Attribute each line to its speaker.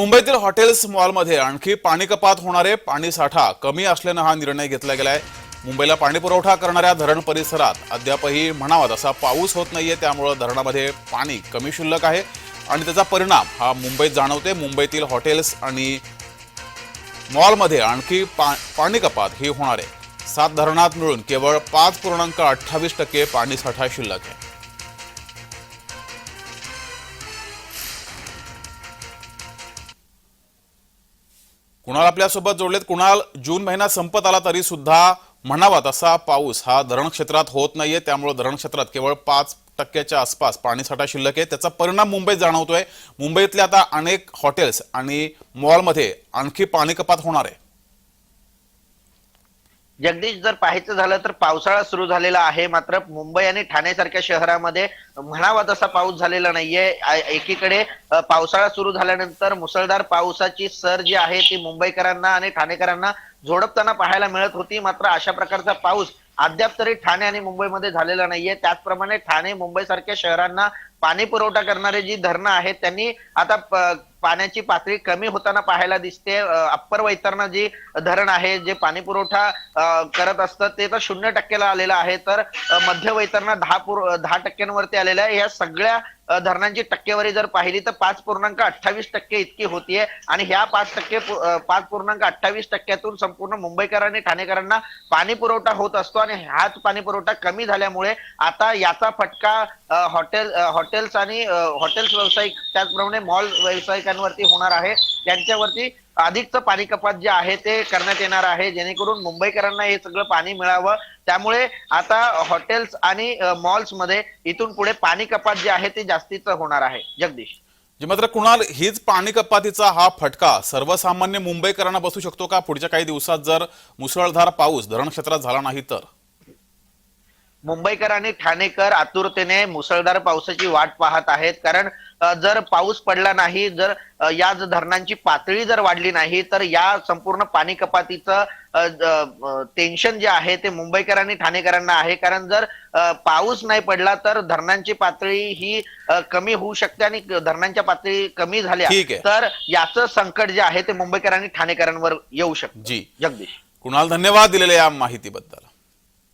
Speaker 1: मुंबईतील हॉटेल्स मॉलमध्ये आणखी पाणी कपात होणारे पाणी साठा कमी असल्यानं हा निर्णय घेतला गेलाय. मुंबईला पाणी पुरवठा करणाऱ्या धरण परिसरात अद्यापही म्हणावा तसा पाऊस होत नाहीये त्यामुळं धरणामध्ये पाणी कमी शिल्लक आहे आणि त्याचा परिणाम हा मुंबईत जाणवते मुंबईतील हॉटेल्स आणि मॉलमध्ये आणखी पा पाणी कपात ही होणार आहे. सात धरणात मिळून केवळ पाच पूर्णांक अठ्ठावीस टक्के पाणीसाठा शिल्लक आहे. कुणाल आपल्यासोबत जोडलेत. कुणाल जून महिना संपत आला तरी सुद्धा म्हणावा तसा पाऊस हा धरण क्षेत्रात होत नाहीये. त्यामुळे धरण क्षेत्रात केवळ पाच टक्क्याच्या आसपास पाणीसाठा शिल्लक आहे. त्याचा परिणाम मुंबईत जाणवतोय. मुंबईतल्या आता अनेक हॉटेल्स आणि मॉलमध्ये आणखी पाणी कपात होणार आहे.
Speaker 2: जगदीश जर पाहायचं झालं तर पावसाळा सुरू झालेला आहे. मात्र मुंबई आणि ठाणे सारख्या शहरामध्ये म्हणावा तसा पाऊस झालेला नाहीये. एकीकडे पावसाळा सुरू झाल्यानंतर मुसळधार पावसाची सर जी आहे ती मुंबईकरांना आणि ठाणेकरांना झोडपताना पाहायला मिळत होती. मात्र अशा प्रकारचा पाऊस अद्याप तरी ठाणे आणि मुंबईमध्ये झालेला नाहीये. त्याचप्रमाणे ठाणे मुंबई सारख्या शहरांना पाणी पुरवठा करणारे जी धरणं आहेत त्यांनी आता पाण्याची पातळी कमी होताना पाहायला दिसते. अप्पर वैतरणा जी धरण आहे जे पाणी पुरवठा करत असतं ते तर शून्य टक्क्याला आलेलं आहे. तर मध्य वैतरणा दहा पूर दहा टक्क्यांवरती आलेलं आहे. या सगळ्या धरणांची टक्केवारी जर पाहिली तर पाच पूर्णांक अठ्ठावीस टक्के इतकी होतीये. आणि ह्या पाच टक्के पाच पूर्णांक अठ्ठावीस टक्क्यातून संपूर्ण मुंबईकर आणि ठाणेकरांना पाणी पुरवठा होत असतो. आणि हाच पाणी पुरवठा कमी झाल्यामुळे आता याचा फटका हॉटेल हॉटेल हॉटेल्स आणि हॉटेल्स व्यावसायिक त्याचप्रमाणे मॉल व्यावसायिकांवरती होणार आहे. त्यांच्यावरती अधिकचं पाणी कपात जे आहे ते करण्यात येणार आहे. जेणेकरून मुंबईकरांना हे सगळं पाणी मिळावं. त्यामुळे आता हॉटेल्स आणि मॉल्समध्ये इथून पुढे पाणी कपात जे आहे ते जास्तीचं होणार आहे. जगदीश.
Speaker 1: जे मात्र कुणाल हीच पाणी कपातीचा हा फटका सर्वसामान्य मुंबईकरांना बसू शकतो का? पुढच्या काही दिवसात जर मुसळधार पाऊस धरण क्षेत्रात झाला नाही तर.
Speaker 2: मुंबईकर आणि ठाणेकर आतुरतेने मुसळधार पावसाची वाट पाहत आहेत. कारण जर पाऊस पडला नाही जर या धरणांची पातळी जर वाढली नाही तर या संपूर्ण पाणी कपातीचं टेन्शन जे आहे ते मुंबईकर आणि ठाणेकरांना आहे. कारण जर पाऊस नाही पडला तर धरणांची पातळी ही कमी होऊ शकते आणि धरणांच्या पातळी कमी झाल्या. तर याचं संकट जे आहे ते मुंबईकर आणि ठाणेकरांवर येऊ शकतं.
Speaker 1: जी.
Speaker 2: जगदीश.
Speaker 1: कुणाल धन्यवाद दिलेल्या या माहितीबद्दल.